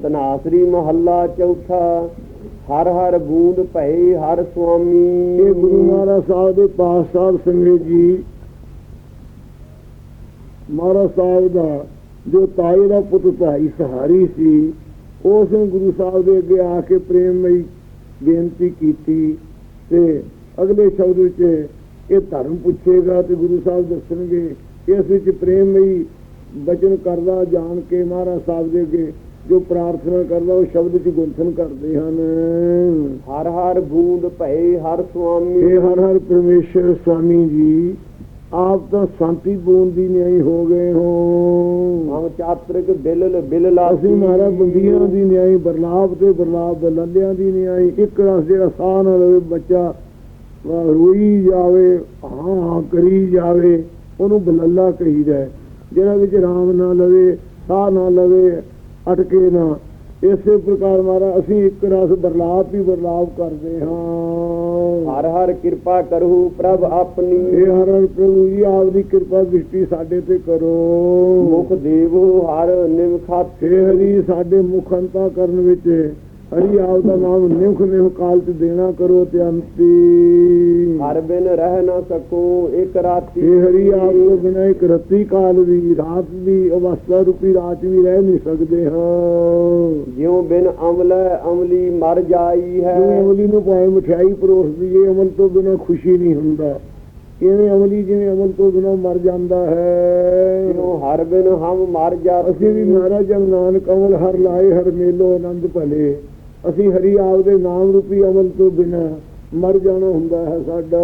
ਤਨਾਸਰੀ ਮਹੱਲਾ ਚੌਥਾ, ਹਰ ਹਰ ਬੂੰਦ ਭਏ ਹਰ ਸੁਆਮੀ। ਇਹ ਗੁਰੂ ਮਹਾਰਾਜ ਸਾਹਿਬ ਦੇ ਪਾਸ ਸਾਹਿਬ ਸੰਗਤ ਜੀ, ਮਹਾਰਾਜ ਸਾਹਿਬ ਦਾ ਜੋ ਤਾਏ ਦਾ ਪੁੱਤ ਭਾਈ ਸਹਾਰੀ ਸੀ, ਉਸ ਨੇ ਗੁਰੂ ਸਾਹਿਬ ਦੇ ਅੱਗੇ ਆ ਕੇ ਪ੍ਰੇਮਮਈ ਬੇਨਤੀ ਕੀਤੀ ਤੇ ਅਗਲੇ ਸ਼ਬਦ ਵਿੱਚ ਇਹ ਧਰਮ ਪੁੱਛੇਗਾ ਤੇ ਗੁਰੂ ਸਾਹਿਬ ਦੱਸਣਗੇ ਇਸ ਵਿੱਚ ਪ੍ਰੇਮਮਈ ਬਚਨ ਕਰਦਾ ਜਾਣ ਕੇ ਮਹਾਰਾਜ ਸਾਹਿਬ ਦੇ ਅੱਗੇ ਜੋ ਪ੍ਰਾਰਥਨਾ ਕਰਦਾ ਉਹ ਸ਼ਬਦ ਚ ਗੁੰਥਨ ਕਰਦੇ ਹਨ। ਹਰ ਹਰ ਬੂੰਦ ਭਏ ਹਰ ਸੁਆਮੀ ਇਹ ਹਰ ਹਰ ਪਰਮੇਸ਼ਰ ਸੁਆਮੀ ਜੀ ਆਪ ਤਾਂ ਸ਼ਾਂਤੀ ਬੂੰਦ ਦੀ ਨਿਆਈ ਹੋ ਗਏ ਹੋ। ਹਮ ਚਾਤ੍ਰਿਕ ਬਿਲਲ ਬਿਲ ਅਸੀਂ ਮਹਾਰਾਜ ਬੰਦੀਆਂ ਦੀ ਨਿਆਈ ਬਰਲਾਪ ਤੇ ਬਰਲਾਪ ਬਲੰਦਿਆਂ ਦੀ ਨਿਆਈ ਇੱਕ ਰਸ ਜਿਹੜਾ ਸਾਹ ਨਾ ਲਵੇ ਬੱਚਾ ਰੋਈ ਜਾਵੇ ਹਾਂ ਹਾਂ ਕਰੀ ਜਾਵੇ ਉਹਨੂੰ ਬਲੱਲਾ ਕਹੀਦਾ। ਜਿਹੜਾ ਵਿੱਚ ਰਾਮ ਨਾ ਲਵੇ ਸਾਹ ਨਾ ਲਵੇ ਅਟਕੇ ਨਾ। ਇਸੇ ਪ੍ਰਕਾਰ ਮਾਰਾ ਅਸੀਂ ਇੱਕ ਰਸ ਬਰਲਾਪ ਹੀ ਬਰਲਾਪ ਕਰਦੇ ਹਾਂ। ਹਰ ਹਰ ਕਿਰਪਾ ਕਰਹੁ ਪ੍ਰਭ ਆਪਣੀ। ਇਹ ਹਰ ਹਰ ਪ੍ਰਭੂ ਜੀ ਆਪ ਦੀ ਕਿਰਪਾ ਦ੍ਰਿਸ਼ਟੀ ਸਾਡੇ ਤੇ ਕਰੋ। ਮੁਖ ਦੇਵੋ ਹਰ ਨਿਮਖਾਤ ਹਰੀ ਸਾਡੇ ਮੁਖ ਅੰਤਾ ਕਰਨ ਵਿੱਚ ਹਰੀ ਆਪ ਦਾ ਨਾਮ ਨਿਮਖ ਨਿਮਖ ਕਾਲ ਤੇ ਦੇਣਾ ਕਰੋ ਤੇ ਅੰਤੀ। ਹਰ ਬਿਨ ਰਹਿ ਨਾ ਸਕੋ ਇੱਕ ਰਾਤੀ ਹੇ ਹਰੀ ਆਪ ਤੋਂ ਬਿਨਾਂ ਇੱਕ ਰੱਤੀ ਕਾਲ ਵੀ ਰਾਤ ਦੀ ਅਵਸਥਾ ਰੂਪੀ ਰਾਤ ਵੀ ਰਹਿ ਨਹੀਂ ਸਕਦੇ ਹਾਂ। ਜਿਉ ਬਿਨ ਅਮਲ ਅਮਲੀ ਮਰ ਜਾਈ ਹੈ। ਅਮਲੀ ਨੂੰ ਭਾਵੇਂ ਮਠਿਆਈ ਪਰੋਸਦੀ ਏ ਅਮਲ ਤੋਂ ਬਿਨਾਂ ਖੁਸ਼ੀ ਨਹੀਂ ਹੁੰਦਾ। ਕਿਵੇਂ ਅਮਲੀ ਜਿਵੇਂ ਅਮਲ ਤੋਂ ਬਿਨਾਂ ਮਰ ਜਾਂਦਾ ਹੈ। ਜਿਉ ਹਰ ਬਿਨ ਹਮ ਮਰ ਜਾ ਅਸੀਂ ਵੀ ਮਹਾਰਾਜ ਜਨ ਨਾਨਕ ਅਮਲ ਹਰ ਲਾਏ ਹਰ ਮੇਲੋ ਆਨੰਦ ਭਲੇ। ਅਸੀਂ ਹਰੀ ਆਪ ਦੇ ਨਾਮ ਰੂਪੀ ਅਮਲ ਤੋਂ ਬਿਨਾਂ ਮਰ ਜਾਣਾ ਹੁੰਦਾ ਹੈ ਸਾਡਾ।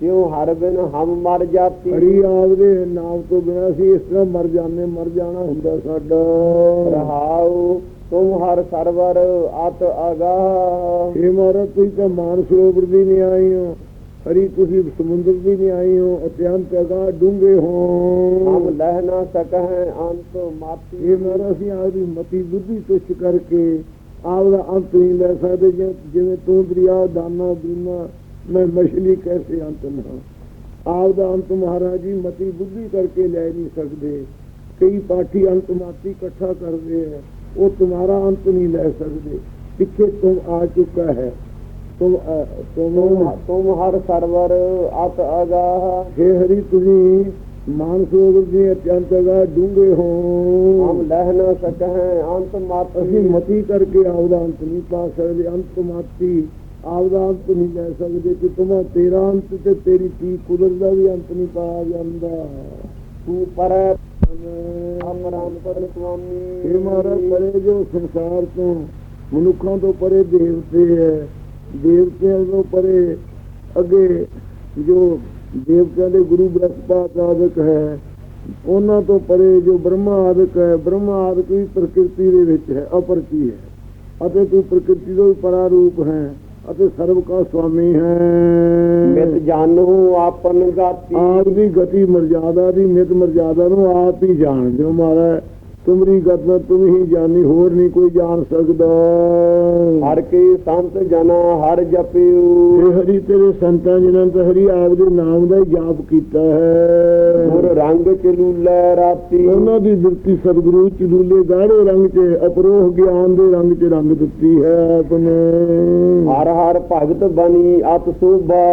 ਜਿਉ ਹਰ ਬਿਨ ਹਮ ਮਰ ਜਾਤੀ? ਹਰੀ ਆਪ ਦੇ ਨਾਮ ਤੋਂ ਬਿਨਾਂ ਅਸੀਂ ਇਸ ਤਰ੍ਹਾਂ ਮਰ ਜਾਂਦੇ ਮਰ ਜਾਣਾ ਹੁੰਦਾ ਸਾਡਾ। ਰਹਾਉ ਤੁਮ ਹਰ ਸਰਵਰ ਅਤ ਅਗਾਹ। ਇਹ ਮਹਾਰਾਜ ਤੁਸੀਂ ਤਾਂ ਮਾਨ ਸਰੋਵਰ ਦੀ ਨਹੀਂ ਆਈ ਹੋ। ਹਰੀ ਤੁਸੀਂ ਸਮੁੰਦਰ ਦੀ ਨਹੀਂ ਆਈ ਹੋ ਅਤਿਅੰਤ ਅਗਾ ਹਮ ਹੋ। ਲਹਿ ਨਾ ਸਕਹਿ ਅੰਤ ਮਾਤੀ ਇਹ ਮਹਾਰਾਜ ਅਸੀਂ ਆਪਦੀ ਮਤੀ ਬੁੱਧੀ ਤੁਛ ਕਰਕੇ ਆਪ ਦਾ ਅੰਤ ਨਹੀਂ ਲੈ ਸਕਦੇ ਜਿਵੇਂ- ਤੂੰ ਦਰਿਆ ਦਾਨਾ ਦੂਨਾ ਮੈਂ ਮਛਲੀ ਕੈਸੇ ਅੰਤ ਨਾ ਆਪ ਦਾ ਅੰਤ ਮਹਾਰਾਜ ਜੀ ਮਤੀ ਬੁੱਧੀ ਕਰਕੇ ਲੈ ਨਹੀਂ ਸਕਦੇ। ਕਈ ਪਾਠੀ ਅੰਤ ਮਾਤੀ ਇਕੱਠਾ ਕਰਦੇ ਹੈ ਉਹ ਤੁਹਾਡਾ ਅੰਤ ਨਹੀਂ ਲੈ ਸਕਦੇ। ਪਿੱਛੇ ਤੁਮ ਆ ਚੁੱਕਾ ਹੈ। ਤੁਮ ਤੁਮ ਹਰ ਸਰਵਰ ਅਤ ਅਗਾਹ। हे ਹਰੀ ਤੁਸੀਂ ਮਾਨ ਸਰੋਵਰ ਦੇ ਅਤਿਅੰਤ ਅਗਾ ਡੂੰਘੇ ਹਮ ਹੋ ਲਹਿ ਨਾ ਸਕਹਿ ਅੰਤ ਮਾਤੀ। ਅਸੀਂ ਮਤੀ ਕਰਕੇ ਆਪਦਾ ਅੰਤ ਨਹੀਂ ਪਾ ਸਕਦੇ ਅੰਤ ਮਾਤੀ ਆਪਦਾ ਅੰਤ ਨਹੀਂ ਲੈ ਸਕਦੇ ਕਿ ਤੁਮਾ ਤੇਰਾ ਅੰਤ ਤੇ ਤੇਰੀ ਤੀ ਕੁਦਰਤ ਦਾ ਵੀ ਅੰਤ ਨਹੀਂ ਪਾਇਆ ਜਾਂਦਾ। ਤੂੰ ਪਰ ਅਮਰਾਨ ਪਰ ਸੁਆਮੀ। ਇਹ ਮਹਾਰਾਜ ਪਰੇ ਜੋ ਸੰਸਾਰ ਤੋਂ ਮਨੁੱਖਾਂ ਤੋਂ ਪਰੇ ਦੇਵਤੇ ਹੈ। ਦੇਵਤਿਆਂ ਤੋਂ ਪਰੇ ਅੱਗੇ ਜੋ ਦੇਵਤਿਆਂ ਦੇ ਗੁਰੂ ਬ੍ਰਹਸਪਤ ਆਦਿਕ ਹੈ ਉਹਨਾਂ ਤੋਂ ਪਰੇ ਜੋ ਬ੍ਰਹਮਾ ਆਦਿਕ ਹੈ ਬ੍ਰਹਮਾ ਆਦਿਕ ਵੀ ਪ੍ਰਕਿਰਤੀ ਦੇ ਵਿੱਚ ਹੈ ਅਪਰਤੀ ਹੈ। ਅਤੇ ਤੂੰ ਪ੍ਰਕਿਰਤੀ ਤੋਂ ਵੀ ਪਰਾ ਰੂਪ ਹੈ ਅਤੇ ਸਰਬ ਕਾ ਸੁਆਮੀ ਹੈ। ਮਿਤ ਜਾਣੂ ਆਪਨ ਗਾਤੀ। ਆਪ ਦੀ ਗਤੀ ਮਰਜ਼ਾਦਾ ਦੀ ਮਿਤ ਮਰਜ਼ਾਦਾ ਨੂੰ ਆਪ ਹੀ ਜਾਣਦੇ ਹੋ ਮਹਾਰਾਜ। ਤੁਮਰੀ ਗਤ ਤੁਮ ਹੀ ਜਾਣੀ ਹੋਰ ਨਹੀਂ ਕੋਈ ਜਾਣ ਸਕਦਾ। ਹਰ ਕੇ ਸੰਤ ਜਨਾ ਹਰ ਜਪਿਓ। ਇਹ ਹਰੀ ਤੇਰੇ ਸੰਤਾਂ ਜਿਨ੍ਹਾਂ ਨੇ ਹਰੀ ਆਪ ਦੇ ਨਾਮ ਦਾ ਜਾਪ ਕੀਤਾ ਹੈ। ਗੁਰ ਰੰਗ ਚਲੂਲੇ ਰਾਤੀ। ਉਹਨਾਂ ਦੀ ਬਿਰਤੀ ਸਤਿਗੁਰੂ ਚਲੂਲੇ ਗਾੜੇ ਰੰਗ 'ਚ ਅਪਰੋਹ ਗਿਆਨ ਦੇ ਰੰਗ 'ਚ ਰੰਗ ਦਿੱਤੀ ਹੈ ਆਪਣੇ ਹਰ ਹਰ ਭਗਤ ਬਣੀ ਅਤ ਸੋਭਾ।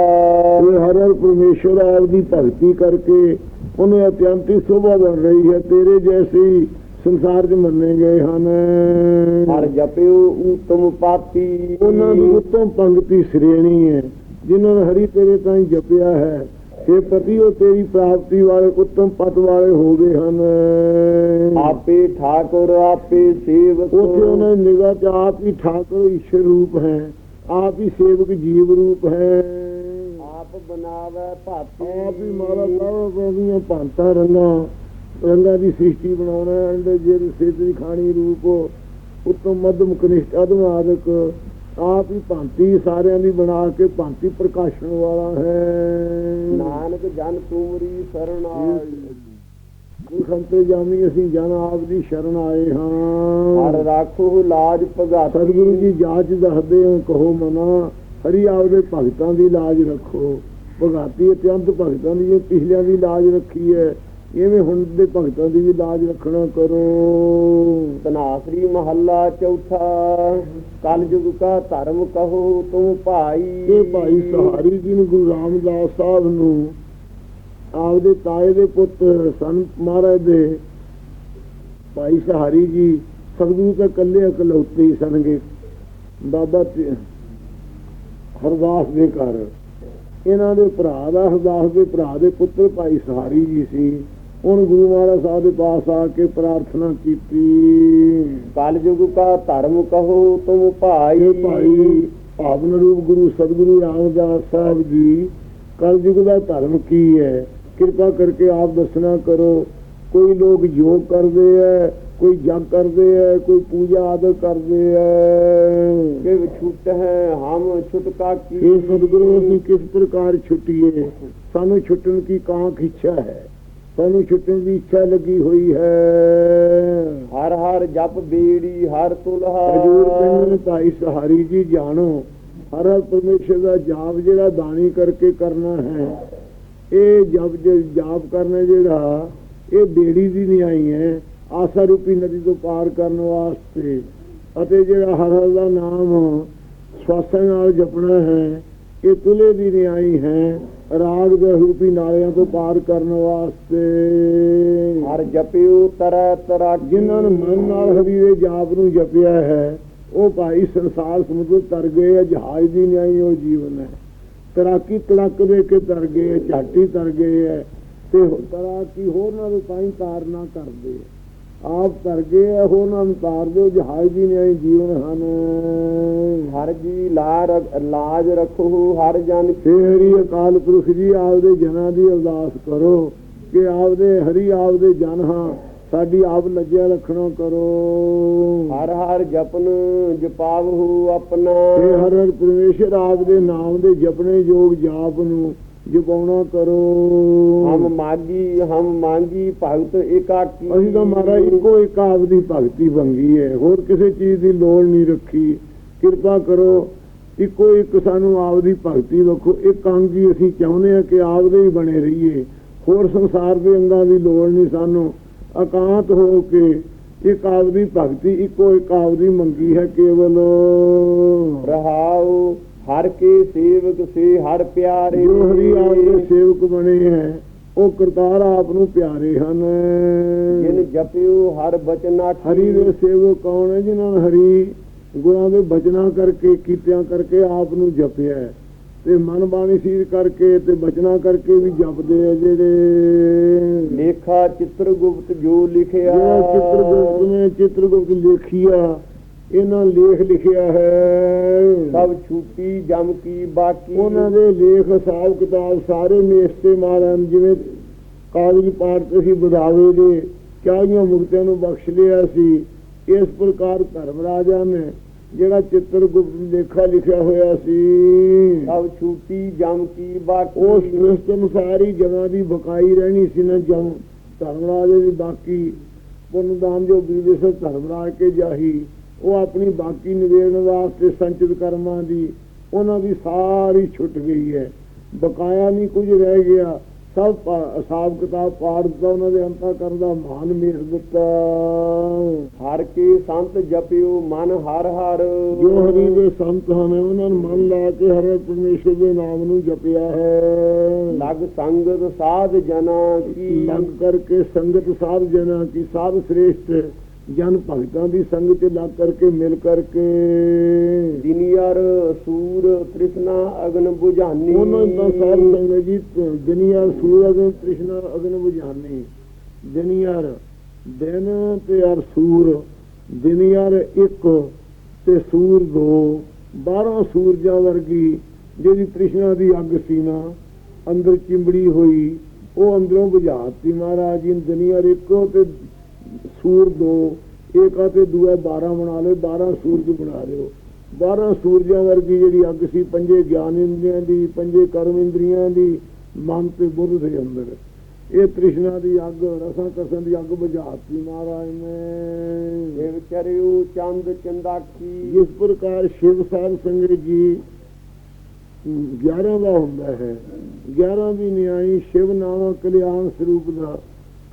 ਇਹ ਹਰ ਹਰ ਪਰਮੇਸ਼ਰ ਆਪ ਦੀ ਭਗਤੀ ਕਰਕੇ ਉਹਨੇ ਅਤਿਅੰਤੀ ਸ਼ੋਭਾ ਬਣ ਰਹੀ ਹੈ ਤੇਰੇ ਜੈਸੇ ਸੰਸਾਰ 'ਚ ਮੰਨੇ ਗਏ ਹਨ। ਹਰ ਜਪਿਓ ਉਤਮ ਪਾਤੀ ਉਹਨਾਂ ਦੀ ਉੱਤਮ ਪੰਕਤੀ ਸ਼੍ਰੇਣੀ ਹੈ। ਜਿਨ੍ਹਾਂ ਨੇ ਹਰੀ ਤੇਰੇ ਤਾਈਂ ਜਪਿਆ ਹੈ ਤੇ ਪਤੀ ਉਹ ਤੇਰੀ ਪ੍ਰਾਪਤੀ ਵਾਲੇ ਉੱਤਮ ਪਤ ਵਾਲੇ ਹੋ ਗਏ ਹਨ। ਆਪੇ ਠਾਕੁਰ ਆਪੇ ਸੇਵਕ। ਉੱਥੇ ਉਹਨਾਂ ਦੀ ਨਿਗਾਹ 'ਚ ਆਪ ਹੀ ਠਾਕੁਰ ਈਸ਼ਰ ਰੂਪ ਹੈ ਆਪ ਹੀ ਸੇਵਕ ਜੀਵ ਰੂਪ ਹੈ। ਆਪ ਬਣਾਵੇ ਭਾਤੀ ਆਪ ਹੀ ਮਾਰਾ ਸਾਰਾ ਕੋਦੀਆਂ ਭਾਂਤਾਂ ਰੰਗਾਂ ਰੰਗਾਂ ਦੀ ਸ੍ਰਿਸ਼ਟੀ ਬਣਾਉਣਾ ਅੰਡੇ ਜਿਹੜੇ ਸਿੱਧ ਦੀ ਖਾਣੀ ਰੂਪ ਉੱਤਮ ਮਧਮ ਕਨਿਸ਼ਟ ਅਦਮ ਆਦਿਕ ਆਪ ਹੀ ਭਾਂਤੀ ਸਾਰਿਆਂ ਦੀ ਬਣਾ ਕੇ ਭਾਂਤੀ ਪ੍ਰਕਾਸ਼ਣ ਵਾਲਾ ਹੈ। ਨਾਨਕ ਜਨ ਤੁਮਰੀ ਸਰਣ ਆਈ ਗੁਰੂ ਸੰਤੇ ਜਾਮੀ ਅਸੀਂ ਜਨ ਆਪ ਦੀ ਸ਼ਰਨ ਆਏ ਹਰ ਹਾਂ ਰਾਖੋ ਲਾਜ ਭਗਾਤੀ। ਸਤਿਗੁਰੂ ਜੀ ਜਾਂਚ ਦੱਸਦੇ ਹੋ ਕਹੋ ਮਨਾ ਹਰੀ ਆਪ ਦੇ ਭਗਤਾਂ ਦੀ ਲਾਜ ਰੱਖੋ। ਭਗਾਤੀ ਅਤਿਅੰਤ ਭਗਤਾਂ ਦੀ ਜੇ ਪਿਛਲਿਆਂ ਦੀ ਲਾਜ ਰੱਖੀ ਹੈ। ਇਵੇਂ ਹੁਣ ਦੇ ਭਗਤਾਂ ਦੀ ਵੀ ਲਾਜ ਰੱਖਣਾ ਕਰੋ। ਤਨਾਸਰੀ ਮਹੱਲਾ ਚੌਥਾ ਕਲਯੁਗ ਕਾ ਧਰਮ ਕਹੋ ਤੁਮ ਭਾਈ। ਇਹ ਭਾਈ ਸਹਾਰੀ ਜੀ ਨੂੰ ਗੁਰੂ ਰਾਮਦਾਸ ਸਾਹਿਬ ਨੂੰ ਆਪਦੇ ਤਾਏ ਦੇ ਪੁੱਤ ਸੰਤ ਮਹਾਰਾਜ ਦੇ ਭਾਈ ਸਹਾਰੀ ਜੀ ਸਤਿਗੁਰੂ ਤਾਂ ਕੱਲੇ ਇਕਲੌਤੇ ਹੀ ਸਨਗੇ। ਬਾਬਾ ਤੇ- ਹਰਦਾਸ ਦੇ ਘਰ। ਇਹਨਾਂ ਦੇ ਭਰਾ ਦਾ ਹਰਦਾਸ ਦੇ ਭਰਾ ਦੇ ਪੁੱਤਰ ਭਾਈ ਸਹਾਰੀ ਜੀ ਸੀ। ਹੁਣ ਗੁਰੂ ਮਹਾਰਾਜ ਸਾਹਿਬ ਦੇ ਪਾਸ ਆ ਕੇ ਪ੍ਰਾਰਥਨਾ ਕੀਤੀ। ਕਲਯੁਗ ਕਾ ਧਰਮ ਕਹੋ ਤੁਮ ਭਾਈ। ਭਾਈ ਭਾਵਨ ਰੂਪ ਗੁਰੂ ਸਤਿਗੁਰੂ ਰਾਮਦਾਸ ਸਾਹਿਬ ਜੀ ਕਲਯੁਗ ਦਾ ਧਰਮ ਕੀ ਹੈ? ਕਿਰਪਾ ਕਰਕੇ ਆਪ ਦੱਸਣਾ ਕਰੋ ਕੋਈ ਲੋਕ ਯੋਗ ਕਰਦੇ ਐ ਕੋਈ ਜਗ ਕਰਦੇ ਐ ਕੋਈ ਪੂਜਾ ਆਦਿ ਕਰਦੇ ਐ। ਕਿ ਛੁੱਟ ਹੈ ਹਮ ਛੁਟਕਾ ਕੀ ਇਹ ਸਤਿਗੁਰੂ ਅਸੀਂ ਕਿਸ ਪ੍ਰਕਾਰ ਛੁੱਟੀਏ? ਸਾਨੂੰ ਛੁੱਟਣ ਕੀ ਕਾਂਖ ਇੱਛਾ ਹੈ। ਸਾਨੂੰ ਛੁੱਟਣ ਦੀ ਇੱਛਾ ਲੱਗੀ ਹੋਈ ਹੈ। ਹਰ ਹਰ ਜਪ ਬੀੜੀ ਹਰ ਤੁਲਹਾ। ਹਜੂਰ ਕਹਿੰਦੇ ਭਾਈ ਸਹਾਰੀ ਜੀ ਜਾਣੋ ਹਰ ਹਰ ਪਰਮੇਸ਼ਰ ਦਾ ਜਾਪ ਜਿਹੜਾ ਦਾਨੀ ਕਰਕੇ ਕਰਨਾ ਹੈ ਇਹ ਜਪ ਜੇ ਜਾਪ ਕਰਨਾ ਜਿਹੜਾ ਇਹ ਬੇੜੀ ਦੀ ਨਹੀਂ ਆਈ ਹੈ ਆਸਾ ਰੂਪੀ ਨਦੀ ਤੋਂ ਪਾਰ ਕਰਨ ਵਾਸਤੇ। ਅਤੇ ਜਿਹੜਾ ਹਰ ਹਰ ਦਾ ਨਾਮ ਸਵਾਸਾਂ ਨਾਲ ਜਪਣਾ ਹੈ ਇਹ ਤੁਲੇ ਦੀ ਨਹੀਂ ਆਈ ਹੈ ਰਾਗ ਦੇ ਰੂਪੀ ਨਾਲਿਆਂ ਤੋਂ ਪਾਰ ਕਰਨ ਵਾਸਤੇ। ਹਰ ਜਪਿਓ ਤਰੈ ਤਰਾ ਜਿਨ੍ਹਾਂ ਨੇ ਮਨ ਨਾਲ ਹਰੀ ਦੇ ਜਾਪ ਨੂੰ ਜਪਿਆ ਹੈ ਉਹ ਭਾਈ ਸੰਸਾਰ ਸਮੁੰਦਰ ਤਰ ਗਏ ਆ ਜਹਾਜ਼ ਦੀ ਨਹੀਂ ਉਹ ਜੀਵਨ ਹੈ। ਤਰਾਕੀ ਤੜਕ ਦੇ ਕੇ ਤਰ ਗਏ ਝਾਟੀ ਤਰ ਗਏ ਹੈ ਤੇ ਤਰਾਕੀ ਹੋਰ ਨਾਲ ਤਾਂ ਤਾਰ ਨਾ ਕਰਦੇ ਆਪ ਆ ਹੋਰ ਨਾਲ ਤਾਰ ਦੇ ਜਹਾਜ਼ ਦੀ ਨਹੀਂ ਜੀਵਨ ਹਨ। ਹਰ ਜੀ ਲਾਜ ਰੱਖੋ ਹਰ ਜਨ ਹਰੀ ਅਕਾਲ ਪੁਰਖ ਜੀ ਆਪਦੇ ਜਨਾਂ ਦੀ ਅਰਦਾਸ ਕਰੋ ਕਿ ਆਪਦੇ ਹਰੀ ਆਪਦੇ ਜਨ ਹਾਂ ਸਾਡੀ ਆਪ ਲੱਜਿਆ ਰੱਖਣਾ ਕਰੋ। ਹਰ ਹਰ ਜਪਨ ਜਪਾਵਹੁ ਆਪਣਾ। ਤੇ ਹਰ ਹਰ ਪਰਮੇਸ਼ਰ ਆਪ ਦੇ ਨਾਮ ਦੇ ਜਪਣੇ ਯੋਗ ਜਾਪ ਨੂੰ ਜਪਾਉਣਾ ਕਰੋ। ਹਮ ਮਾਗੀ ਹਮ ਮੰਗੀ ਭਗਤ ਏਕਾਕੀ ਅਸੀਂ ਤਾਂ ਮਹਾਰਾਜ ਇੱਕੋ ਇੱਕ ਆਪ ਦੀ ਭਗਤੀ ਬੰਗੀ ਹੈ। ਹੋਰ ਕਿਸੇ ਚੀਜ਼ ਦੀ ਲੋੜ ਨਹੀਂ ਰੱਖੀ। ਕਿਰਪਾ ਕਰੋ ਇੱਕੋ ਇੱਕ ਸਾਨੂੰ ਆਪ ਦੀ ਭਗਤੀ ਰੱਖੋ। ਇੱਕ ਅੰਗ ਹੀ ਅਸੀਂ ਚਾਹੁੰਦੇ ਹਾਂ ਕਿ ਆਪ ਦੇ ਹੀ ਬਣੇ ਰਹੀਏ। ਹੋਰ ਸੰਸਾਰ ਦੇ ਅੰਗਾਂ ਦੀ ਲੋੜ ਨਹੀਂ ਸਾਨੂੰ। ਇਕਾਂਤ ਹੋ ਕੇ ਇੱਕ ਆਪ ਦੀ ਭਗਤੀ ਇੱਕੋ ਇੱਕ ਆਪ ਦੀ ਮੰਗੀ ਹੈ ਕੇਵਲ। ਰਹਾਉ। ਹਰ ਕੇ ਸੇਵਕ ਸੇ ਹਰ ਪਿਆਰੇ ਜੋ ਹਰੀ ਆਪ ਦੇ ਸੇਵਕ ਬਣੇ ਹੈ ਉਹ ਕਰਤਾਰ ਆਪ ਨੂੰ ਪਿਆਰੇ ਹਨ। ਜਿਨ ਜਪਿਓ ਹਰ ਬਚਨਾ ਹਰੀ ਦੇ ਸੇਵਕ ਕੌਣ ਹੈ ਜਿਨ੍ਹਾਂ ਨੇ ਹਰੀ ਗੁਰਾਂ ਦੇ ਬਚਨਾਂ ਕਰਕੇ ਕੀਤਿਆਂ ਕਰਕੇ ਆਪ ਨੂੰ ਜਪਿਆ ਤੇ ਮਨ ਬਾਣੀ ਸੀਰ ਕਰਕੇ ਤੇ ਬਚਨਾਂ ਕਰਕੇ ਵੀ ਜਪਦੇ ਆ ਜਿਹੜੇ। ਲੇਖਾ ਚਿੱਤਰ ਗੁਪਤ ਜੋ ਲਿਖਿਆ। ਜਿਹੜਾ ਚਿੱਤਰਗੁਪਤ ਨੇ ਚਿੱਤਰਗੁਪਤ ਲਿਖਿਆ ਇਹਨਾਂ ਲੇਖ ਲਿਖਿਆ ਹੈ। ਸਭ ਛੂਟੀ ਜਮ ਕੀ ਬਾਕੀ। ਉਹਨਾਂ ਦੇ ਲੇਖ ਹਿਸਾਬ ਕਿਤਾਬ ਸਾਰੇ ਮੇਸਤੇ ਮਾਰਨ ਜਿਵੇਂ ਕਾਗਜ਼ ਪਾਠ ਤੇ ਸੀ ਬਦਾਵੇ ਦੇ ਚਾਹੀਆਂ ਮੁਕਤਿਆਂ ਨੂੰ ਬਖਸ਼ ਲਿਆ ਸੀ। ਇਸ ਪ੍ਰਕਾਰ ਧਰਮ ਰਾਜਾ ਨੇ ਜਿਹੜਾ ਚਿੱਤਰਗੁਪਤ ਲੇਖਾ ਲਿਖਿਆ ਹੋਇਆ ਸੀ। ਸਭ ਛੂਟੀ ਜਮ ਕੀ ਬਾਕੀ। ਉਸ ਦ੍ਰਿਸ਼ਟ ਅਨੁਸਾਰ ਹੀ ਜਗ੍ਹਾ ਦੀ ਬਕਾਈ ਰਹਿਣੀ ਸੀ ਨਾ ਜਮ। ਧਰਮ ਰਾਜੇ ਦੀ ਬਾਕੀ ਪੁੰਨਦਾਨ ਜੋ ਬੀਜੇ ਸੇ ਧਰਮ ਰਾਜ ਕੇ ਜਾਹੀ। ਉਹ ਆਪਣੀ ਬਾਕੀ ਨਿਵੇਦਨ ਵਾਸਤੇ ਸੰਚਿਤ ਕਰਮਾਂ ਦੀ ਉਹਨਾਂ ਦੀ ਸਾਰੀ ਛੁੱਟ ਗਈ ਹੈ। ਬਕਾਇਆ ਨਹੀਂ ਕੁਝ ਰਹਿ ਗਿਆ। ਸਭ ਹਿਸਾਬ ਕਿਤਾਬ ਪਾੜ ਦਿੱਤਾ ਉਹਨਾਂ ਦੇ ਅੰਤਾ ਕਰਨ ਦਾ ਮਾਨ ਮੇਰ ਦਿੱਤਾ। ਹਰ ਕੇ ਸੰਤ ਜਪਿਓ ਮਨ ਹਰ ਹਰ। ਜੋ ਹਰੀ ਦੇ ਸੰਤ ਹਨ ਉਹਨਾਂ ਨੂੰ ਮਨ ਲਾ ਕੇ ਹਰ ਪਰਮੇਸ਼ਰ ਦੇ ਨਾਮ ਨੂੰ ਜਪਿਆ ਹੈ। ਲਗ ਸੰਗਤ ਸਾਧ ਜਨਾ ਕੀ। ਲੰਗ ਕਰਕੇ ਸੰਗਤ ਸਾਧ ਜਨਾਂ ਕੀ ਸਾਧ ਸ੍ਰੇਸ਼ਟ ਜਨ ਭਗਤਾਂ ਦੀ ਸੰਗਤ ਚ ਲੱਗ ਕਰਕੇ ਮਿਲ ਕਰਕੇ। ਦਿਨੀਅਰ ਸੂਰ ਤ੍ਰਿਸ਼ਨਾ ਅਗਨ 부ਝਾਨੀ ਉਹਨਾਂ ਦਾ ਸਾਧ ਸੰਗਤ ਜੀ ਦੁਨੀਆ ਸੂਰਜ ਦੇ ਕ੍ਰਿਸ਼ਨ ਅਗਨ ਬੁਝਾਨੀ। ਦੁਨੀਆਰ ਦਿਨ ਤੇ ਅਰ ਸੂਰ ਦੁਨੀਆਰ ਇੱਕ ਤੇ ਸੂਰ ਦੋ। 12 ਸੂਰਜਾਂ ਵਰਗੀ ਜਿਹੜੀ ਕ੍ਰਿਸ਼ਨਾ ਦੀ ਅੱਗ ਸੀ ਨਾ ਅੰਦਰ ਚਿੰਬੜੀ ਹੋਈ ਉਹ ਅੰਦਰੋਂ ਬੁਝਾਤੀ ਮਹਾਰਾਜ ਜੀ ਨੇ ਦੁਨੀਆਰ ਇੱਕੋ ਤੇ ਸੂਰ ਦੋ ਏਕਾ ਤੇ ਦੂਆ 12 ਬਣਾ ਲਏ 12 ਸੂਰਜ ਬਣਾ ਲਿਓ। 12 ਸੂਰਜਾਂ ਵਰਗੀ ਜਿਹੜੀ ਅੱਗ ਸੀ ਪੰਜੇ ਗਿਆਨ ਇੰਦਰੀਆਂ ਦੀ ਪੰਜੇ ਕਰਮ ਇੰਦਰੀਆਂ ਦੀ ਮਨ ਤੇ ਬੁੱਧ ਦੇ ਅੰਦਰ। ਇਹ ਤ੍ਰਿਸ਼ਨਾ ਦੀ ਅੱਗ ਰਸਾਂ ਕਸਾਂ ਦੀ ਅੱਗ ਬੁਝਾਤੀ ਮਹਾਰਾਜ ਨੇ। ਇਹ ਵਿਚਰਿਓ ਚੰਦ ਚੰਦਾਕੀ। ਜਿਸ ਪ੍ਰਕਾਰ ਸ਼ਿਵ ਸਾਧ ਸੰਗਤ ਜੀ 11 ਦਾ ਹੁੰਦਾ ਹੈ 11 ਦੀ ਨਿਆਈ ਸ਼ਿਵ ਨਾਮ ਕਲਿਆਣ ਸਰੂਪ ਦਾ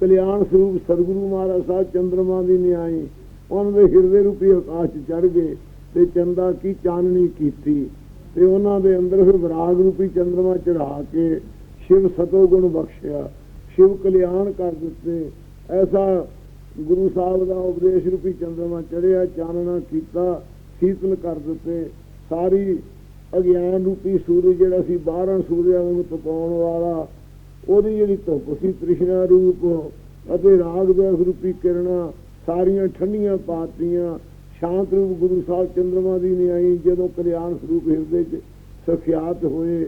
ਕਲਿਆਣ ਸਰੂਪ ਸਤਿਗੁਰੂ ਮਹਾਰਾਜ ਸਾਹਿਬ ਚੰਦਰਮਾ ਦੀ ਨਿਆਈ, ਉਹਨਾਂ ਦੇ ਹਿਰਦੇ ਰੂਪੀ ਆਕਾਸ਼ ਚੜ ਗਏ ਤੇ ਚੰਦਾ ਕੀ ਚਾਨਣੀ ਕੀਤੀ ਤੇ ਉਹਨਾਂ ਦੇ ਅੰਦਰ ਫਿਰ ਵਿਰਾਗ ਰੂਪੀ ਚੰਦਰਮਾ ਚੜਾ ਕੇ ਸ਼ਿਵ ਸਤੋ ਗੁਣ ਬਖਸ਼ਿਆ, ਸ਼ਿਵ ਕਲਿਆਣ ਕਰ ਦਿੱਤੇ। ਐਸਾ ਗੁਰੂ ਸਾਹਿਬ ਦਾ ਉਪਦੇਸ਼ ਰੂਪੀ ਚੰਦਰਮਾ ਚੜਿਆ ਚਾਨਣਾ ਕੀਤਾ, ਸ਼ੀਤਲ ਕਰ ਦਿੱਤੇ। ਸਾਰੀ ਅਗਿਆਨ ਰੂਪੀ ਸੂਰਜ ਜਿਹੜਾ ਸੀ 12 ਸੂਰਜਾਂ ਨੂੰ ਤਪਾਉਣ ਵਾਲਾ ਉਹਦੀ ਜਿਹੜੀ ਧੁੱਪ ਸੀ ਤ੍ਰਿਸ਼ਨਾ ਰੂਪ ਅਤੇ ਰਾਗ ਵੇਖ ਰੂਪੀ ਕਿਰਣਾ ਸਾਰੀਆਂ ਠੰਡੀਆਂ ਪਾਤੀਆਂ ਸ਼ਾਂਤ ਰੂਪ ਗੁਰੂ ਸਾਹਿਬ ਚੰਦਰਮਾ ਦੀ ਨਹੀਂ ਆਈ ਜਦੋਂ ਕਲਿਆਣ ਸਰੂਪ ਹਿਰਦੇ 'ਚ ਸਖਿਆਤ ਹੋਏ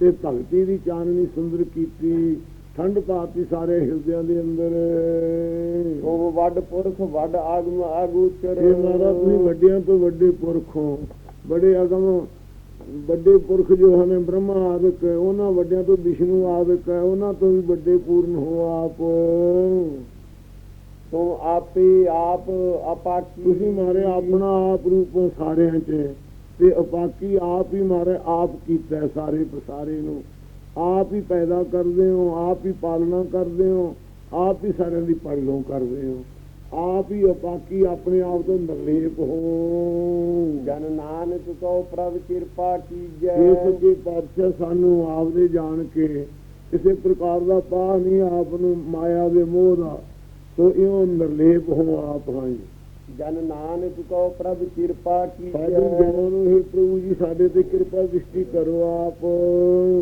ਤੇ ਭਗਤੀ ਦੀ ਚਾਨਣੀ ਸੁੰਦਰ ਕੀਤੀ ਠੰਡ ਪਾਤੀ ਸਾਰੇ ਹਿਰਦਿਆਂ ਦੇ ਅੰਦਰ। ਉਹ ਵੱਡ ਪੁਰਖ ਵੱਡ ਆਗਮ ਆਗੂਚਰ ਇਹ ਮਹਾਰਾਜ ਤੁਸੀਂ ਵੱਡਿਆਂ ਤੋਂ ਵੱਡੇ ਪੁਰਖ ਹੋ ਬੜੇ ਅਗਮ ਵੱਡੇ ਪੁਰਖ ਜੋ ਹਨ, ਬ੍ਰਹਮਾ ਆਦਿਕ, ਉਹਨਾਂ ਵੱਡਿਆਂ ਤੋਂ ਵਿਸ਼ਨੂੰ ਆਦਿਕ ਹੈ ਉਹਨਾਂ ਤੋਂ ਵੀ ਵੱਡੇ ਪੂਰਨ ਹੋ ਆਪ। ਤੁਮ ਆਪੇ ਆਪ, ਅਪਾਕੀ ਤੁਸੀਂ ਮਾਰੇ ਆਪਣਾ ਆਪ ਰੂਪ ਸਾਰਿਆਂ 'ਚ। ਤੇ ਆਪਾਕੀ ਆਪ ਹੀ ਮਾਰੇ ਆਪ ਕੀਤਾ ਹੈ ਸਾਰੇ ਪਸਾਰੇ ਨੂੰ। ਆਪ ਹੀ ਪੈਦਾ ਕਰਦੇ ਹੋ, ਆਪ ਹੀ ਪਾਲਣਾ ਕਰਦੇ ਹੋ, ਆਪ ਹੀ ਸਾਰਿਆਂ ਦੀ ਪਾਲਣਾ ਕਰਦੇ ਹੋ। ਆਪ ਹੀ ਅਪਾਕੀ ਆਪਣੇ ਆਪ ਤੋਂ ਨਿਰਲੇਪ ਹੋ। ਜਨ ਨਾਨਕ ਕੋ ਪ੍ਰਭ ਕਿਰਪਾ ਕੀਜੈ। ਇਹ ਸੱਚੇ ਪਾਤਸ਼ਾਹ ਸਾਨੂੰ ਆਪ ਦੇ ਜਾਣ ਕੇ ਕਿਸੇ ਪ੍ਰਕਾਰ ਦਾ ਪਾਹ ਨਹੀਂ ਆਪ ਨੂੰ ਮਾਇਆ ਦੇ ਮੋਹ ਦਾ ਸੋ ਇਉਂ ਨਿਰਲੇਪ ਹੋ ਆਪ ਹਾਂ। ਜਨ ਨਾਨਕ ਕੋ ਪ੍ਰਭ ਕਿਰਪਾ ਕੀਜੈ। ਜਨਾਂ ਨੂੰ ਹੀ ਪ੍ਰਭੂ ਜੀ ਸਾਡੇ ਤੇ ਕਿਰਪਾ ਦ੍ਰਿਸ਼ਟੀ ਕਰੋ ਆਪ।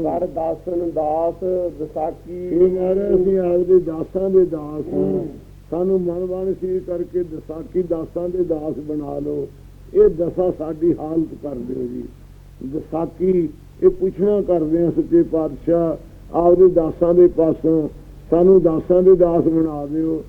ਕਰ ਦਾਸਨ ਦਾਸ ਵਿਸਾਖੀ। ਇਹ ਮਹਾਰਾਜ ਅਸੀਂ ਆਪ ਦੇ ਦਾਸਾਂ ਦੇ ਦਾਸ ਹਾਂ। ਸਾਨੂੰ ਮਨ ਬਣ ਸੀ ਕਰਕੇ ਦਸਾਕੀ ਦਾਸਾਂ ਦੇ ਦਾਸ ਬਣਾ ਲਓ। ਇਹ ਦਸਾ ਸਾਡੀ ਹਾਲਤ ਕਰ ਦਿਓ ਜੀ। ਦਸਾਕੀ ਇਹ ਪੁੱਛਣਾ ਕਰਦੇ ਆ ਸੱਚੇ ਪਾਤਸ਼ਾਹ, ਆਪਦੇ ਦਾਸਾਂ ਦੇ ਪਾਸੋਂ ਸਾਨੂੰ ਦਾਸਾਂ ਦੇ ਦਾਸ ਬਣਾ ਦਿਓ।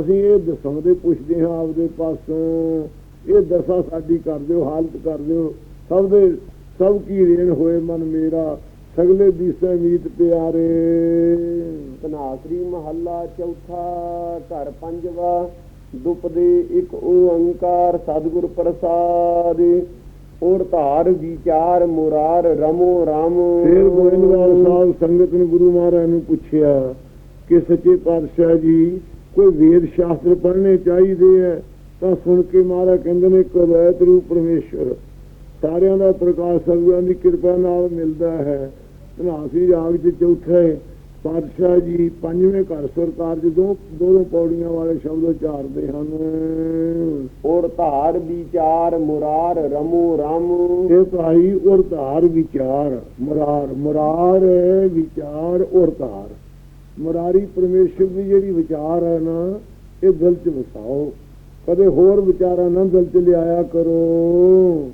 ਅਸੀਂ ਇਹ ਦਸਾਉਂਦੇ ਪੁੱਛਦੇ ਹਾਂ ਆਪਦੇ ਪਾਸੋਂ। ਇਹ ਦਸਾ ਸਾਡੀ ਕਰ ਦਿਓ, ਹਾਲਤ ਕਰ ਦਿਓ। ਸਭ ਦੇ ਸਭ ਕੀ ਰੇਣ ਹੋਏ ਮਨ ਮੇਰਾ। ਸਗਲੇ ਦੀਸੇ ਮੀਤ ਪਿਆਰੇ। ਤਨਾਸਰੀ ਮਹੱਲਾ ਚੌਥਾ, ਘਰ ਪੰਜਵਾ ਦੁਪਦੇ ਇੱਕ ਓੰਕਾਰ ਸਤਿਗੁਰ ਪ੍ਰਸਾਦ। ਔਰ ਧਾਰ ਵਿਚਾਰ ਮੁਰਾਰ ਰਮੋ ਰਾਮ। ਫਿਰ ਗੋਇੰਦਵਾਲ ਸਾਹਿਬ ਸੰਗਤ ਨੇ ਗੁਰੂ ਮਹਾਰਾਜ ਨੂੰ ਪੁੱਛਿਆ ਕਿ ਸੱਚੇ ਪਾਤਸ਼ਾਹ ਜੀ, ਕੋਈ ਵੇਦ ਸ਼ਾਸਤਰ ਪੜ੍ਹਨੇ ਚਾਹੀਦੇ ਹੈ ਤਾਂ ਸੁਣ ਕੇ ਮਹਾਰਾਜ ਕਹਿੰਦੇ ਨੇ, ਕਵੈਤ ਰੂਪ ਪਰਮੇਸ਼ਰ। ਸਾਰਿਆਂ ਦਾ ਪ੍ਰਕਾਸ਼ ਸਤਿਗੁਰਾਂ ਦੀ ਕਿਰਪਾ ਨਾਲ ਮਿਲਦਾ ਹੈ। ਧਨਾਸੀ ਰਾਗ ਚ ਚੌਥਾ ਪਾਤਸ਼ਾਹ ਜੀ ਪੰਜਵੇਂ ਘਰ ਸਰਕਾਰ ਚ ਦੋ ਦੋ ਪੌੜੀਆਂ ਵਾਲੇ ਸ਼ਬਦ ਉਚਾਰਦੇ ਹਨ। ਔਰ ਧਾਰ ਵਿਚਾਰ ਮੁਰਾਰ ਰਮੋ ਰਾਮ। ਇਹ ਭਾਈ ਔਰ ਧਾਰ ਵਿਚਾਰ ਮੁਰਾਰ ਮੁਰਾਰ ਵਿਚਾਰ ਔਰ ਧਾਰ। ਮੁਰਾਰੀ ਪਰਮੇਸ਼ਰ ਦੀ ਜਿਹੜੀ ਵਿਚਾਰ ਹੈ ਨਾ ਇਹ ਦਿਲ 'ਚ ਵਸਾਓ। ਕਦੇ ਹੋਰ ਵਿਚਾਰਾਂ ਨਾ ਦਿਲ 'ਚ ਲਿਆਇਆ ਕਰੋ।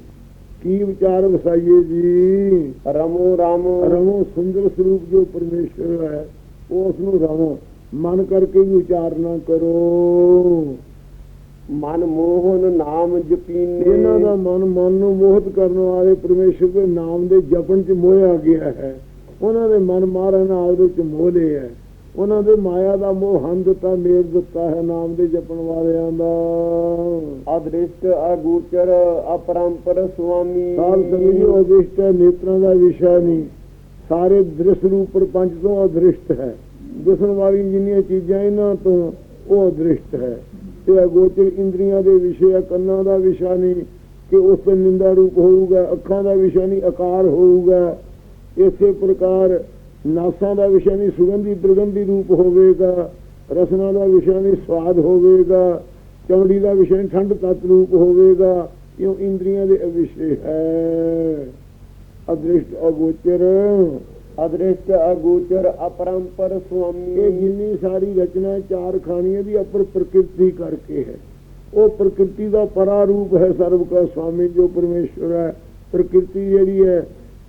ਕੀ ਵਿਚਾਰ ਵਸਾਈਏ ਜੀ? ਰਮੋ ਰਾਮ। ਰਮੋ ਸੁੰਦਰ ਸਰੂਪ ਜੋ ਪਰਮੇਸ਼ਰ ਹੈ ਉਸ ਨੂੰ ਰਮੋ। ਮਨ ਕਰਕੇ ਵੀ ਉਚਾਰਨਾ ਕਰੋ। ਮਨ ਮੋਹਨ ਨਾਮ ਜਪੀਨੇ। ਇਹਨਾਂ ਦਾ ਮਨ ਮਨ ਨੂੰ ਮੋਹਿਤ ਕਰਨ ਵਾਲੇ ਪਰਮੇਸ਼ਰ ਦੇ ਨਾਮ ਦੇ ਜਪਣ ਚ ਮੋਹਿਆ ਗਿਆ ਹੈ। ਉਹਨਾਂ ਦੇ ਮਨ ਮਾਰਨ ਨਾਲ ਦੇ ਚ ਮੋਹ ਲਿਆ ਹੈ। ਉਹਨਾਂ ਦੇ ਮਾਇਆ ਦਾ ਮੋਹ ਹੰਦ ਦਿੱਤਾ ਮੇਰ ਦਿੱਤਾ ਹੈ ਨਾਮ ਦੇ ਜਪਣ ਵਾਲਿਆਂ ਦਾ। ਅਦ੍ਰਿਸ਼ਟ ਅਗੋਚਰ ਅਪਰੰਪਰ ਸੁਆਮੀ। ਸਾਲ ਸਮਝੋ ਅਦ੍ਰਿਸ਼ਟ ਨੇਤਰਾਂ ਦਾ ਵਿਸ਼ਾ ਨਹੀਂ। ਸਾਰੇ ਦ੍ਰਿਸ਼ ਰੂਪ ਪ੍ਰਪੰਚ ਤੋਂ ਅਦ੍ਰਿਸ਼ਟ ਹੈ। ਦਿਸਣ ਵਾਲੀ ਜਿੰਨੀਆਂ ਚੀਜ਼ਾਂ ਇਹਨਾਂ ਤੋਂ ਉਹ ਅਦ੍ਰਿਸ਼ਟ ਹੈ। ਤੇ ਅਗੋਚਰ ਇੰਦਰੀਆਂ ਦੇ ਵਿਸ਼ੇ ਕੰਨਾਂ ਦਾ ਵਿਸ਼ਾ ਨਹੀਂ ਕਿ ਉਸ ਤੋਂ ਨਿੰਦਾ ਰੂਪ ਹੋਊਗਾ ਅੱਖਾਂ ਦਾ ਵਿਸ਼ਾ ਨਹੀਂ ਆਕਾਰ ਹੋਊਗਾ। ਇਸੇ ਪ੍ਰਕਾਰ ਨਾਸਾਂ ਦਾ ਵਿਸ਼ਾ ਨਹੀਂ ਸੁਗੰਧੀ ਦੁਰਗੰਧੀ ਰੂਪ ਹੋਵੇਗਾ ਰਸਨਾ ਦਾ ਵਿਸ਼ਾ ਨਹੀਂ ਸਵਾਦ ਹੋਵੇਗਾ ਚਮੜੀ ਦਾ ਵਿਸ਼ਾ ਨਹੀਂ ਠੰਡ ਤਤ ਰੂਪ ਹੋਵੇਗਾ ਇਹ ਇੰਦਰੀਆਂ ਦੇ ਵਿਸ਼ੇ ਹੈ। ਅਦ੍ਰਿਸ਼ਟ ਅਗੋਚਰ ਅਦ੍ਰਿਸ਼ਟ ਅਗੋਚਰ ਅਪਰੰਪਰ ਸੁਆਮੀ। ਇਹ ਜਿੰਨੀ ਸਾਰੀ ਰਚਨਾ ਚਾਰ ਖਾਣੀਆਂ ਦੀ ਅਪਰ ਪ੍ਰਕਿਰਤੀ ਕਰਕੇ ਹੈ। ਉਹ ਪ੍ਰਕਿਰਤੀ ਦਾ ਪਰਾ ਰੂਪ ਹੈ ਸਰਬ ਕਾ ਸਵਾਮੀ ਜੋ ਪਰਮੇਸ਼ਵਰ ਹੈ। ਪ੍ਰਕਿਰਤੀ ਜਿਹੜੀ ਹੈ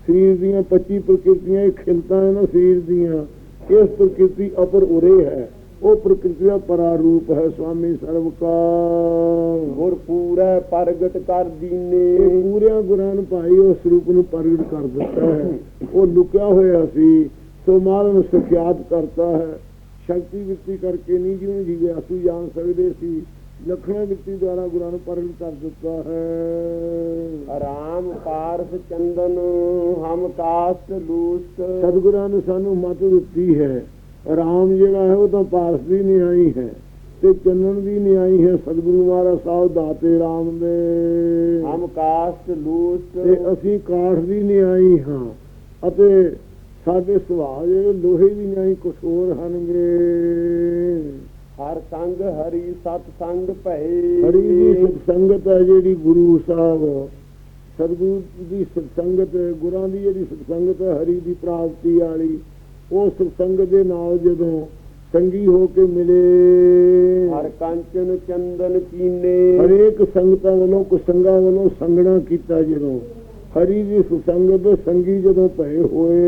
ਸਰੀਰ ਦੀਆਂ 25 ਪ੍ਰਕਿਰਤੀਆਂ ਇਹ ਖਿਲਤਾਂ ਹੈ ਨਾ ਸਰੀਰ ਦੀਆਂ। ਇਸ ਪ੍ਰਕਿਰਤੀ ਅਪਰ ਉਰੇ ਹੈ। ਉਹ ਪ੍ਰਕਿਰਤੀ ਦਾ ਪਰਾ ਰੂਪ ਹੈ ਸਵਾਮੀ ਸਰਬ ਕਾ ਗੁਰ ਪੂਰੈ ਪ੍ਰਗਟ ਕਰ ਦੀਨੇ। ਪੂਰਿਆਂ ਗੁਰਾਂ ਨੂੰ ਭਾਈ ਉਸ ਰੂਪ ਨੂੰ ਪ੍ਰਗਟ ਕਰ ਦਿੱਤਾ ਹੈ। ਉਹ ਲੁਕਿਆ ਹੋਇਆ ਸੀ ਸੋ ਨੂੰ ਸਖਿਆਤ ਕਰਤਾ ਹੈ। ਸ਼ਕਤੀ ਵਿਰਤੀ ਕਰਕੇ ਨਹੀਂ ਜਿਉਂ ਜੀਵੇ ਅਸੀਂ ਜਾਣ ਸਕਦੇ ਸੀ। ਲਖਣਾ ਵਿਰਤੀ ਦੁਆਰਾ ਗੁਰਾਂ ਨੂੰ ਪ੍ਰਗਟ ਕਰ ਦਿੱਤਾ ਹੈ। ਰਾਮ ਪਾਰਸ ਚੰਦਨ ਹਮ ਕਾਸਟ ਲੂਸਟ। ਸਤਿਗੁਰਾਂ ਨੇ ਸਾਨੂੰ ਮਤ ਦਿੱਤੀ ਹੈ। ਰਾਮ ਜਿਹੜਾ ਹੈ ਉਹ ਤਾਂ ਪਾਸ ਦੀ ਨਹੀਂ ਆਈ ਹੈ ਤੇ ਚੰਨਣ ਦੀ ਨਿਆਈ ਹੈ। ਸਤਿਗੁਰੂ ਮਹਾਰਾਜ ਸਾਹਿਬ ਦਾਤੇ ਰਾਮ ਦੇ। ਹਮ ਕਾਸਟ ਲੂਸਟ। ਤੇ ਅਸੀਂ ਕਾਠ ਦੀ ਨਿਆਈ ਹਾਂ ਅਤੇ ਸਾਡੇ ਸੁਭਾਅ ਜਿਹੜੇ ਲੋਹੇ ਦੀ ਨਿਆਈ ਕੁਛ ਹੋਰ ਹਨਗੇ ਹਰ ਸੰਗ ਹਰੀ ਸਤ ਸੰਗ ਭਏ। ਹਰੀ ਦੀ ਸਿੱਖ ਸੰਗਤ ਹੈ ਜਿਹੜੀ ਗੁਰੂ ਸਾਹਿਬ। ਸਤਿਗੁਰੂ ਦੀ ਸਿੱਖ ਸੰਗਤ ਗੁਰਾਂ ਦੀ ਜਿਹੜੀ ਸਿੱਖ ਸੰਗਤ ਹੈ ਹਰੀ ਦੀ ਪ੍ਰਾਪਤੀ ਵਾਲੀ ਉਹ ਸਿੱਖ ਸੰਗਤ ਦੇ ਨਾਲ ਜਦੋਂ ਸੰਗੀ ਹੋ ਕੇ ਮਿਲੇ। ਹਰ ਕੰਚਨ ਚੰਦਨ ਕੀਨੇ। ਹਰੇਕ ਸੰਗਤਾਂ ਵੱਲੋਂ ਕੁਸੰਗਾਂ ਵੱਲੋਂ ਸੰਗਣਾ ਕੀਤਾ ਜਦੋਂ। ਹਰੀ ਦੀ ਸੁਸੰਗਤ ਸੰਗੀ ਜਦੋਂ ਭਏ ਹੋਏ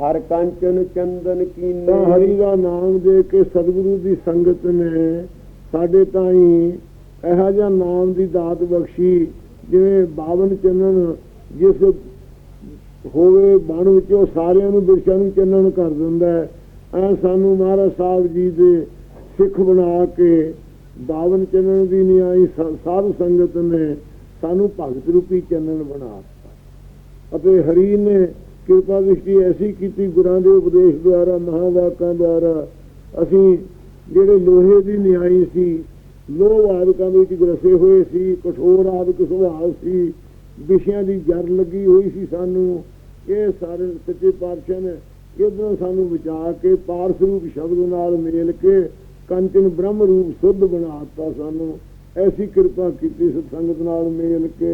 ਹਰ ਕੰਚਨ ਚੰਦਨ ਕੀਨੇ। ਹਰੀ ਦਾ ਨਾਮ ਦੇ ਕੇ ਸਤਿਗੁਰੂ ਦੀ ਸੰਗਤ ਨੇ ਸਾਡੇ ਤਾਈਂ ਇਹੋ ਜਿਹਾ ਨਾਮ ਦੀ ਦਾਤ ਬਖਸ਼ੀ ਜਿਵੇਂ ਬਾਵਨ ਚੰਨਨ ਜਿਸ ਹੋਵੇ ਬਣ ਵਿੱਚੋਂ ਸਾਰਿਆਂ ਨੂੰ ਬਿਰਸ਼ਾਂ ਨੂੰ ਚੰਨਨ ਕਰ ਦਿੰਦਾ ਹੈ। ਐ ਸਾਨੂੰ ਮਹਾਰਾਜ ਸਾਹਿਬ ਜੀ ਦੇ ਸਿੱਖ ਬਣਾ ਕੇ ਬਾਵਨ ਚੰਨਨ ਦੀ ਨਿਆਈ ਸਾਧ ਸੰਗਤ ਨੇ ਸਾਨੂੰ ਭਗਤ ਰੂਪੀ ਚੰਨਨ ਬਣਾ ਦਿੱਤਾ। ਅਤੇ ਹਰੀ ਨੇ ਕਿਰਪਾ ਦ੍ਰਿਸ਼ਟੀ ਐਸੀ ਕੀਤੀ ਗੁਰਾਂ ਦੇ ਉਪਦੇਸ਼ ਦੁਆਰਾ, ਮਹਾਵਾਕਾਂ ਦੁਆਰਾ, ਅਸੀਂ ਜਿਹੜੇ ਲੋਹੇ ਦੀ ਨਿਆਈ ਸੀ, ਲੋਹ ਆਦਿਕਾਂ ਵਿੱਚ ਗਰਸੇ ਹੋਏ ਸੀ, ਕਠੋਰ ਆਦਿਕ ਸੁਭਾਅ ਸੀ, ਵਿਸ਼ਿਆਂ ਦੀ ਜਰ ਲੱਗੀ ਹੋਈ ਸੀ ਸਾਨੂੰ, ਇਹ ਸਾਰੇ ਸੱਚੇ ਪਾਤਸ਼ਾਹ ਨੇ ਇਧਰੋਂ ਸਾਨੂੰ ਬਚਾ ਕੇ ਪਾਰਸ ਰੂਪ ਸ਼ਬਦ ਨਾਲ ਮੇਲ ਕੇ ਕੰਚਨ ਬ੍ਰਹਮ ਰੂਪ ਸੁੱਧ ਬਣਾ ਦਿੱਤਾ ਸਾਨੂੰ। ਐਸੀ ਕਿਰਪਾ ਕੀਤੀ ਸਤਸੰਗਤ ਨਾਲ ਮੇਲ ਕੇ।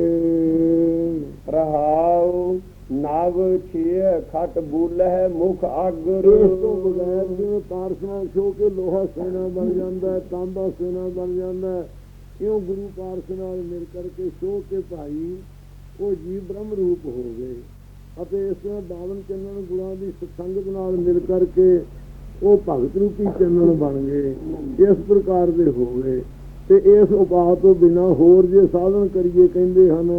ਰਹਾਉ ਨਵ ਛੇ ਖਟ ਬੂਲਹਿ ਮੁਖ ਆਗਰ। ਇਸ ਤੋਂ ਬਗੈਰ ਜਿਵੇਂ ਪਾਰਸ ਨਾਲ ਛੋ ਕੇ ਲੋਹਾ ਸੋਨਾ ਬਣ ਜਾਂਦਾ ਹੈ ਤਾਂਬਾ ਸੋਨਾ ਬਣ ਜਾਂਦਾ ਹੈ ਇਉਂ ਗੁਰੂ ਪਾਰਸ ਨਾਲ ਮਿਲ ਕਰਕੇ ਛੋ ਕੇ ਭਾਈ ਉਹ ਜੀਵ ਬ੍ਰਹਮ ਰੂਪ ਹੋ ਗਏ ਅਤੇ ਇਸ ਤਰ੍ਹਾਂ ਬਾਵਨ ਚੰਨਨ ਗੁਰਾਂ ਦੀ ਸਤਸੰਗਤ ਨਾਲ ਮਿਲ ਕਰਕੇ ਉਹ ਭਗਤ ਰੂਪੀ ਚੰਨਨ ਬਣ ਗਏ ਇਸ ਪ੍ਰਕਾਰ ਦੇ ਹੋ ਗਏ ਤੇ ਇਸ ਉਪਾਅ ਤੋਂ ਬਿਨਾ ਹੋਰ ਜੇ ਸਾਧਨ ਕਰੀਏ ਕਹਿੰਦੇ ਹਨ।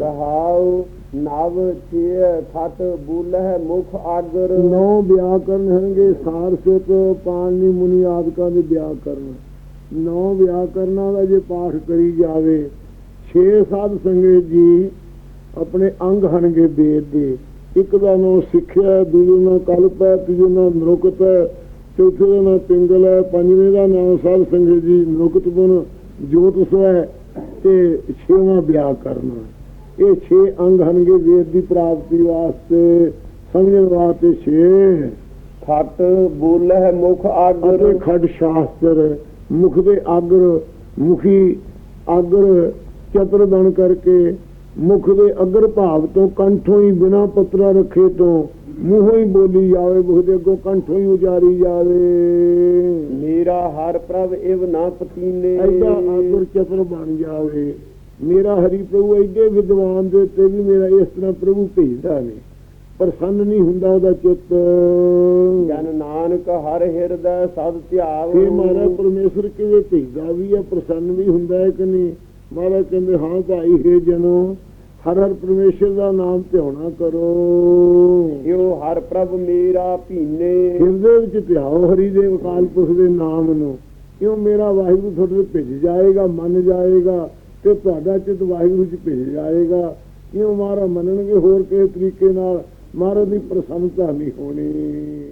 ਰਹਾਉ ਨਵ ਛੇ ਖਟ ਬੂਲਹਿ ਮੁਖ ਆਗਰ। ਨੌ ਵਿਆਕਰਨ ਹੈਗੇ ਸਾਰਸਿਕ ਪਾਣਨੀ ਮੁਨੀ ਆਦਿਕਾਂ ਦੇ ਵਿਆਕਰਨ। ਨੌ ਵਿਆਕਰਨਾਂ ਦਾ ਜੇ ਪਾਠ ਕਰੀ ਜਾਵੇ 6 ਸਾਧ ਸੰਗਤ ਜੀ ਆਪਣੇ ਅੰਗ ਹਨਗੇ ਵੇਦ ਦੇ। ਇੱਕ ਦਾ ਨਾਮ ਸਿੱਖਿਆ ਦੂਜੇ ਦਾ ਕਲਪ ਹੈ ਤੀਜੇ ਦਾ ਨਰੁਕਤ ਹੈ ਚੌਥੇ ਦਾ ਨਾਮ ਪਿੰਗਲ ਹੈ ਪੰਜਵੇਂ ਦਾ ਨਾਮ ਸਾਧ ਸੰਗਤ ਜੀ ਨਰੁਕਤ ਗੁਣ ਜੋਤ ਸਵੈ ਤੇ ਛੇਵਾਂ ਵਿਆਕਰਨ ਇਹ 6 ਅੰਗ ਹਨਗੇ ਵੇਦ ਦੀ ਪ੍ਰਾਪਤੀ ਵਾਸਤੇ ਸਮਝਣ ਵਾਸਤੇ 6 ਖਟ ਬੂਲਹਿ ਮੁਖ ਆਗਰ। ਖੜ ਸ਼ਾਸਤਰ ਮੁਖ ਦੇ ਆਗਰ ਮੁਖੀ ਆਗਰ ਚਤਰ ਬਣ ਕਰਕੇ ਮੁਖ ਦੇ ਅਗਰ ਭਾਵ ਤੋਂ ਕੰਠੋਂ ਹੀ ਬਿਨਾ ਪਤਰਾ ਰੱਖੇ ਤੋਂ ਮੂੰਹੋਂ ਹੀ ਬੋਲੀ ਜਾਵੇ ਮੁਖ ਦੇ ਅੱਗੋਂ ਕੰਠੋਂ ਹੀ ਉਜਾਰੀ ਜਾਵੇ। ਮੇਰਾ ਹਰ ਪ੍ਰਭ ਇਵ ਨਾ ਪਤੀਨੇ। ਐਡਾ ਆਗਰ ਚਤਰ ਬਣ ਜਾਵੇ। ਮੇਰਾ ਹਰੀ ਪ੍ਰਭੂ ਐਡੇ ਵਿਦਵਾਨ ਦੇ ਉੱਤੇ ਵੀ ਮੇਰਾ ਇਸ ਤਰ੍ਹਾਂ ਪ੍ਰਭੂ ਭੇਜਦਾ ਨੇ ਪ੍ਰਸੰਨ ਨਹੀਂ ਹੁੰਦਾ ਉਹਦਾ ਚਿੱਤ। ਜਨ ਨਾਨਕ ਹਰ ਹਿਰਦੈ ਸਦ ਧਿਆਵ। ਇਹ ਮਹਾਰਾਜ ਪਰਮੇਸ਼ਰ ਕਿਵੇਂ ਭੇਜਦਾ ਵੀ ਹੈ ਪ੍ਰਸੰਨ ਵੀ ਹੁੰਦਾ ਹੈ ਕਿ ਨਹੀਂ? ਮਹਾਰਾਜ ਕਹਿੰਦੇ ਹਾਂ ਭਾਈ ਹੈ ਜਨੋ ਹਰ ਹਰ ਪਰਮੇਸ਼ਰ ਦਾ ਨਾਮ ਧਿਆਉਣਾ ਕਰੋ। ਇਉ ਹਰ ਪ੍ਰਭ ਮੇਰਾ ਭੀਨੇ। ਹਿਰਦੇ ਵਿੱਚ ਧਿਆਓ ਹਰੀ ਦੇ ਅਕਾਲ ਪੁਰਖ ਦੇ ਨਾਮ ਨੂੰ। ਕਿਉਂ ਮੇਰਾ ਵਾਹਿਗੁਰੂ ਤੁਹਾਡੇ ਤੇ ਭਿੱਜ ਜਾਏਗਾ ਮੰਨ ਜਾਏਗਾ ਤੇ ਤੁਹਾਡਾ ਚਿੱਤ ਵਾਹਿਗੁਰੂ ਚ ਭਿੱਜ ਜਾਏਗਾ? ਕਿਉਂ ਮਹਾਰਾ ਮੰਨਣਗੇ ਹੋਰ ਕਿਸੇ ਤਰੀਕੇ ਨਾਲ? ਮਹਾਰਾਜ ਦੀ ਪ੍ਰਸੰਨਤਾ ਨਹੀਂ ਹੋਣੀ।